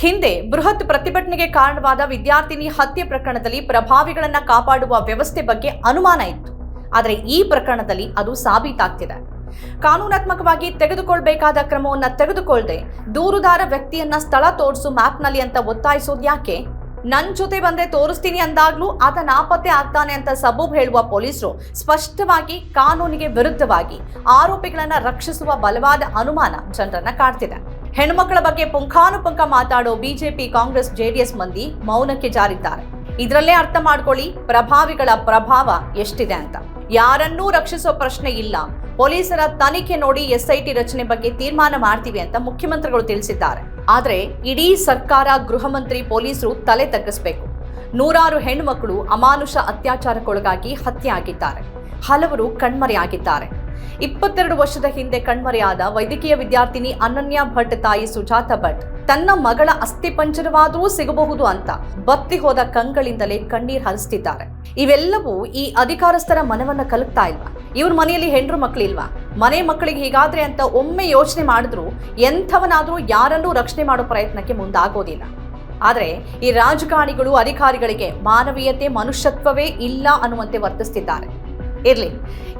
ಹಿಂದೆ ಬೃಹತ್ ಪ್ರತಿಭಟನೆಗೆ ಕಾರಣವಾದ ವಿದ್ಯಾರ್ಥಿನಿ ಹತ್ಯೆ ಪ್ರಕರಣದಲ್ಲಿ ಪ್ರಭಾವಿಗಳನ್ನ ಕಾಪಾಡುವ ವ್ಯವಸ್ಥೆ ಬಗ್ಗೆ ಅನುಮಾನ ಇತ್ತು. ಆದರೆ ಈ ಪ್ರಕರಣದಲ್ಲಿ ಅದು ಸಾಬೀತಾಗ್ತಿದೆ. ಕಾನೂನಾತ್ಮಕವಾಗಿ ತೆಗೆದುಕೊಳ್ಬೇಕಾದ ಕ್ರಮವನ್ನ ತೆಗೆದುಕೊಳ್ಳದೆ ದೂರುದಾರ ವ್ಯಕ್ತಿಯನ್ನ ಸ್ಥಳ ತೋರಿಸು ಮ್ಯಾಪ್ನಲ್ಲಿ ಅಂತ ಒತ್ತಾಯಿಸೋದು ಯಾಕೆ? ನನ್ನ ಜೊತೆ ಬಂದೆ ತೋರಿಸ್ತೀನಿ ಅಂದಾಗ್ಲೂ ಆತ ನಾಪತ್ತೆ ಆಗ್ತಾನೆ ಅಂತ ಸಬೂಬ್ ಹೇಳುವ ಪೊಲೀಸರು ಸ್ಪಷ್ಟವಾಗಿ ಕಾನೂನಿಗೆ ವಿರುದ್ಧವಾಗಿ ಆರೋಪಿಗಳನ್ನ ರಕ್ಷಿಸುವ ಬಲವಾದ ಅನುಮಾನ ಜನರನ್ನ ಕಾಡ್ತಿದೆ. ಹೆಣ್ಮಕ್ಳ ಬಗ್ಗೆ ಪುಂಖಾನುಪುಂಖ ಮಾತಾಡೋ ಬಿಜೆಪಿ ಕಾಂಗ್ರೆಸ್ ಜೆಡಿಎಸ್ ಮಂದಿ ಮೌನಕ್ಕೆ ಜಾರಿದ್ದಾರೆ. ಇದರಲ್ಲೇ ಅರ್ಥ ಮಾಡ್ಕೊಳ್ಳಿ, ಪ್ರಭಾವಿಗಳ ಪ್ರಭಾವ ಎಷ್ಟಿದೆ ಅಂತ. ಯಾರನ್ನೂ ರಕ್ಷಿಸೋ ಪ್ರಶ್ನೆ ಇಲ್ಲ. ಪೊಲೀಸರ ತನಿಖೆ ನೋಡಿ ಎಸ್ಐಟಿ ರಚನೆ ಬಗ್ಗೆ ತೀರ್ಮಾನ ಮಾಡ್ತೀವಿ ಅಂತ ಮುಖ್ಯಮಂತ್ರಿಗಳು ತಿಳಿಸಿದ್ದಾರೆ. ಆದರೆ ಇಡೀ ಸರ್ಕಾರ ಗೃಹ ಮಂತ್ರಿ ಪೊಲೀಸರು ತಲೆ ತಗ್ಗಿಸಬೇಕು. ನೂರಾರು ಹೆಣ್ಣುಮಕ್ಕಳು ಅಮಾನುಷ ಅತ್ಯಾಚಾರಕ್ಕೊಳಗಾಗಿ ಹತ್ಯೆ ಆಗಿದ್ದಾರೆ. ಹಲವರು ಕಣ್ಮರೆಯಾಗಿದ್ದಾರೆ ಇಪ್ಪತ್ತೆರಡು ವರ್ಷದ ಹಿಂದೆ ಕಣ್ಮರೆಯಾದ ವೈದ್ಯಕೀಯ ವಿದ್ಯಾರ್ಥಿನಿ ಅನನ್ಯ ಭಟ್ ತಾಯಿ ಸುಜಾತ ಭಟ್. ತನ್ನ ಮಗಳ ಅಸ್ಥಿಪಂಜರವಾದರೂ ಸಿಗಬಹುದು ಅಂತ ಬತ್ತಿ ಹೋದ ಕಂಗಳಿಂದಲೇ ಕಣ್ಣೀರ್ ಹರಿಸ್ತಿದ್ದಾರೆ. ಇವೆಲ್ಲವೂ ಈ ಅಧಿಕಾರಸ್ಥರ ಮನವನ್ನ ಕಲಕ್ತಾ ಇಲ್ವಾ? ಇವ್ರ ಮನೆಯಲ್ಲಿ ಹೆಂಡ್ರು ಮಕ್ಕಳಿಲ್ವಾ ಮನೆ ಮಕ್ಕಳಿಗೆ ಹೀಗಾದ್ರೆ ಅಂತ ಒಮ್ಮೆ ಯೋಚನೆ ಮಾಡಿದ್ರು ಎಂಥವನಾದ್ರೂ ಯಾರನ್ನೂ ರಕ್ಷಣೆ ಮಾಡೋ ಪ್ರಯತ್ನಕ್ಕೆ ಮುಂದಾಗೋದಿಲ್ಲ. ಆದರೆ ಈ ರಾಜಕಾರಣಿಗಳು ಅಧಿಕಾರಿಗಳಿಗೆ ಮಾನವೀಯತೆ, ಮನುಷ್ಯತ್ವವೇ ಇಲ್ಲ ಅನ್ನುವಂತೆ ವರ್ತಿಸ್ತಿದ್ದಾರೆ. ಇರ್ಲಿ.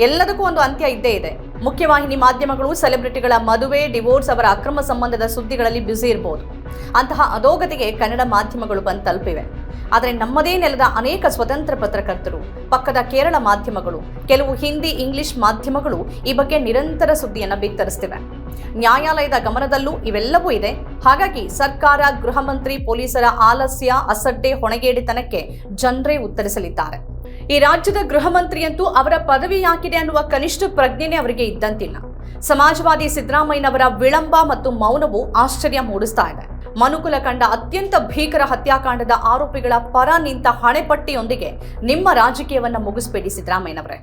ಎಲ್ಲದಕ್ಕೂ ಒಂದು ಅಂತ್ಯ ಇದ್ದೇ ಇದೆ. ಮುಖ್ಯವಾಹಿನಿ ಮಾಧ್ಯಮಗಳು ಸೆಲೆಬ್ರಿಟಿಗಳ ಮದುವೆ ಡಿವೋರ್ಸ್ ಅವರ ಅಕ್ರಮ ಸಂಬಂಧದ ಸುದ್ದಿಗಳಲ್ಲಿ ಬ್ಯುಸಿ ಇರಬಹುದು ಅಂತಹ ಅಧೋಗತಿಗೆ ಕನ್ನಡ ಮಾಧ್ಯಮಗಳು ಬಂದು ತಲುಪಿವೆ. ಆದರೆ ನಮ್ಮದೇ ನೆಲದ ಅನೇಕ ಸ್ವತಂತ್ರ ಪತ್ರಕರ್ತರು, ಪಕ್ಕದ ಕೇರಳ ಮಾಧ್ಯಮಗಳು, ಕೆಲವು ಹಿಂದಿ, ಇಂಗ್ಲಿಷ್ ಮಾಧ್ಯಮಗಳು ಈ ಬಗ್ಗೆ ನಿರಂತರ ಸುದ್ದಿಯನ್ನು ಬಿತ್ತರಿಸ್ತಿವೆ. ನ್ಯಾಯಾಲಯದ ಗಮನದಲ್ಲೂ ಇವೆಲ್ಲವೂ ಇದೆ. ಹಾಗಾಗಿ ಸರ್ಕಾರ ಗೃಹ ಮಂತ್ರಿ ಪೊಲೀಸರ ಆಲಸ್ಯ, ಅಸಡ್ಡೆ, ಹೊಣೆಗೇಡಿತನಕ್ಕೆ ಜನರೇ ಉತ್ತರಿಸಲಿದ್ದಾರೆ. ಈ ರಾಜ್ಯದ ಗೃಹ ಮಂತ್ರಿಯಂತೂ ಅವರ ಪದವಿ ಯಾಕಿದೆ ಅನ್ನುವ ಕನಿಷ್ಠ ಪ್ರಜ್ಞೆನೇ ಅವರಿಗೆ ಇದ್ದಂತಿಲ್ಲ. ಸಮಾಜವಾದಿ ಸಿದ್ದರಾಮಯ್ಯನವರ ವಿಳಂಬ ಮತ್ತು ಮೌನವು ಆಶ್ಚರ್ಯ ಮೂಡಿಸ್ತಾ ಇದೆ. ಮನುಕುಲ ಕಂಡ ಅತ್ಯಂತ ಭೀಕರ ಹತ್ಯಾಕಾಂಡದ ಆರೋಪಿಗಳ ಪರ ನಿಂತ ಹಣೆಪಟ್ಟಿಯೊಂದಿಗೆ ನಿಮ್ಮ ರಾಜಕೀಯವನ್ನ ಮುಗಿಸ್ಬೇಡಿ ಸಿದ್ದರಾಮಯ್ಯನವರೇ.